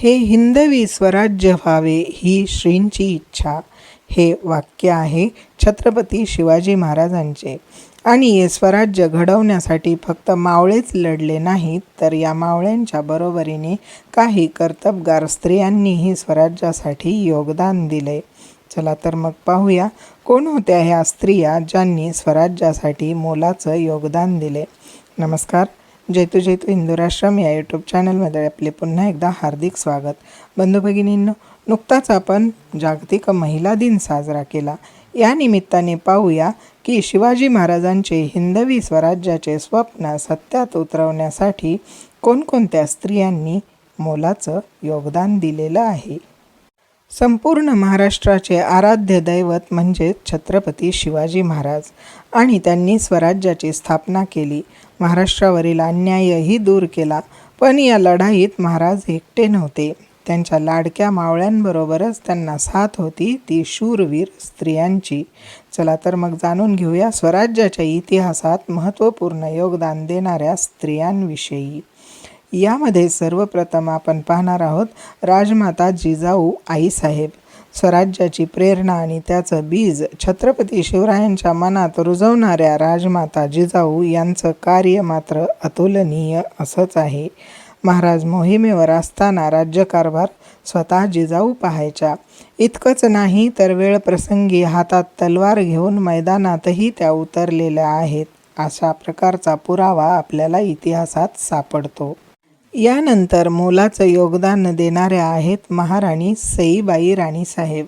हे हिंदवी स्वराज्य व्हावे ही श्रींची इच्छा. हे वाक्य आहे छत्रपती शिवाजी महाराजांचे. आणि हे स्वराज्य घडवण्यासाठी फक्त मावळेच लढले नाहीत तर या मावळ्यांच्या बरोबरीने काही कर्तबगार स्त्रियांनीही स्वराज्यासाठी योगदान दिले. चला तर मग पाहूया कोण होत्या ह्या स्त्रिया ज्यांनी स्वराज्यासाठी मोलाचं योगदान दिले? नमस्कार. जेतू जेतू हिंदू या यूट्यूब चॅनलमध्ये आपले पुन्हा एकदा हार्दिक स्वागत. बंधू भगिनींनो नुकताच आपण जागतिक महिला दिन साजरा केला. या निमित्ताने पाहूया की शिवाजी महाराजांचे हिंदवी स्वराज्याचे स्वप्न सत्यात उतरवण्यासाठी कोणकोणत्या स्त्रियांनी मोलाचं योगदान दिलेलं आहे? संपूर्ण महाराष्ट्राचे आराध्य दैवत म्हणजे छत्रपती शिवाजी महाराज. आणि त्यांनी स्वराज्याची स्थापना केली. महाराष्ट्रावरील अन्यायही दूर केला पण या लढाईत महाराज एकटे नव्हते. त्यांच्या लाडक्या मावळ्यांबरोबरच त्यांना साथ होती ती शूरवीर स्त्रियांची. चला तर मग जाणून घेऊया स्वराज्याच्या इतिहासात महत्त्वपूर्ण योगदान देणाऱ्या स्त्रियांविषयी. यामध्ये सर्वप्रथम आपण पाहणार आहोत राजमाता जिजाऊ आईसाहेब. स्वराज्याची प्रेरणा आणि त्याचं बीज छत्रपती शिवरायांच्या मनात रुजवणाऱ्या राजमाता जिजाऊ यांचं कार्य मात्र अतुलनीय असंच आहे. महाराज मोहिमेवर असताना राज्यकारभार स्वतः जिजाऊ पाहायच्या इतकंच नाही तर वेळ प्रसंगी हातात तलवार घेऊन मैदानातही त्या उतरलेल्या आहेत अशा प्रकारचा पुरावा आपल्याला इतिहासात सापडतो. यानंतर मोलाचं योगदान देणाऱ्या आहेत महाराणी सईबाई राणीसाहेब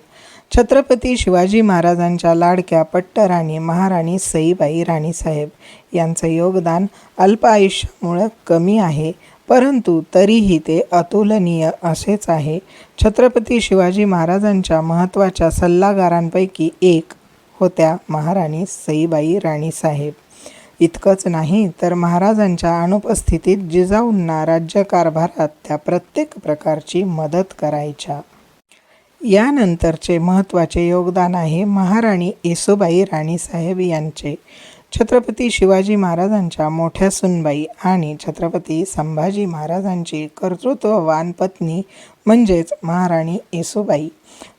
छत्रपती शिवाजी महाराजांच्या लाडक्या पट्टराणी महाराणी सईबाई राणीसाहेब यांचं योगदान अल्प आयुष्यामुळं कमी आहे परंतु तरीही ते अतुलनीय असेच आहे. छत्रपती शिवाजी महाराजांच्या महत्त्वाच्या सल्लागारांपैकी एक होत्या महाराणी सईबाई राणीसाहेब इतकंच नाही तर महाराजांच्या अनुपस्थितीत जिजाऊंना राज्यकारभारात त्या प्रत्येक प्रकारची मदत करायच्या. यानंतरचे महत्त्वाचे योगदान आहे महाराणी येसुबाई राणीसाहेब यांचे. छत्रपती शिवाजी महाराजांच्या मोठ्या सुनबाई आणि छत्रपती संभाजी महाराजांची कर्तृत्ववान पत्नी म्हणजेच महाराणी येसुबाई.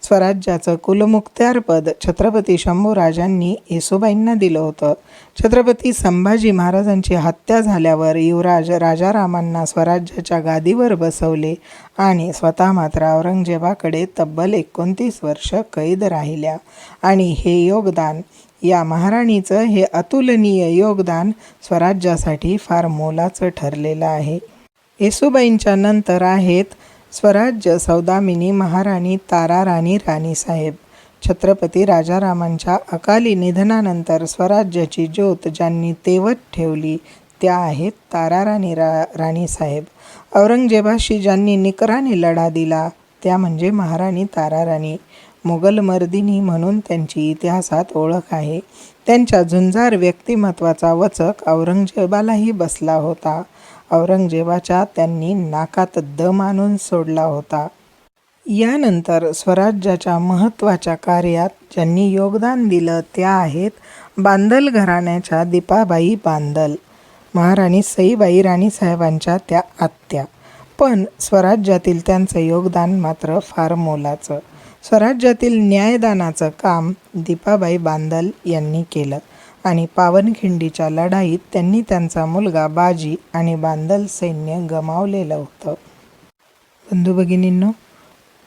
स्वराज्याचं कुलमुक्त्यारपद छत्रपती शंभूराजांनी येसुबाईंना दिलं होतं. छत्रपती संभाजी महाराजांची हत्या झाल्यावर युवराज राजारामांना स्वराज्याच्या गादीवर बसवले आणि स्वतः मात्र औरंगजेबाकडे तब्बल एकोणतीस वर्ष कैद राहिल्या. आणि हे योगदान या महाराणीचं हे अतुलनीय योगदान स्वराज्यासाठी फार मोलाचं ठरलेलं आहे. येसुबाईंच्या नंतर आहेत स्वराज्य सौदामिनी महाराणी ताराराणी राणीसाहेब. छत्रपती राजारामांच्या अकाली निधनानंतर स्वराज्याची ज्योत ज्यांनी तेवत ठेवली त्या आहेत ताराराणी रा राणीसाहेब. औरंगजेबाशी ज्यांनी निकराने लढा दिला त्या म्हणजे महाराणी ताराराणी. मुघल मर्दिनी म्हणून त्यांची इतिहासात ओळख आहे. त्यांच्या झुंजार व्यक्तिमत्वाचा वचक औरंगजेबालाही बसला होता. औरंगजेबाच्या त्यांनी नाकात दम आणून सोडला होता. यानंतर स्वराज्याच्या महत्त्वाच्या कार्यात ज्यांनी योगदान दिलं त्या आहेत बांदल घराण्याच्या दीपाबाई बांदल महाराणी सईबाई राणीसाहेबांच्या त्या आत्या. पण स्वराज्यातील त्यांचं योगदान मात्र फार मोलाचं. स्वराज्यातील न्यायदानाचं काम दीपाबाई बांदल यांनी केलं आणि पावनखिंडीच्या लढाईत त्यांनी त्यांचा मुलगा बाजी आणि बांदल सैन्य गमावलेलं होतं. बंधू भगिनींनो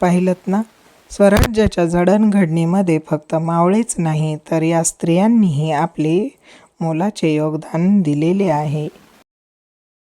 पाहिलं ना? स्वराज्याच्या जडणघडणीमध्ये फक्त मावळेच नाही तर या स्त्रियांनीही आपले मोलाचे योगदान दिलेले आहे.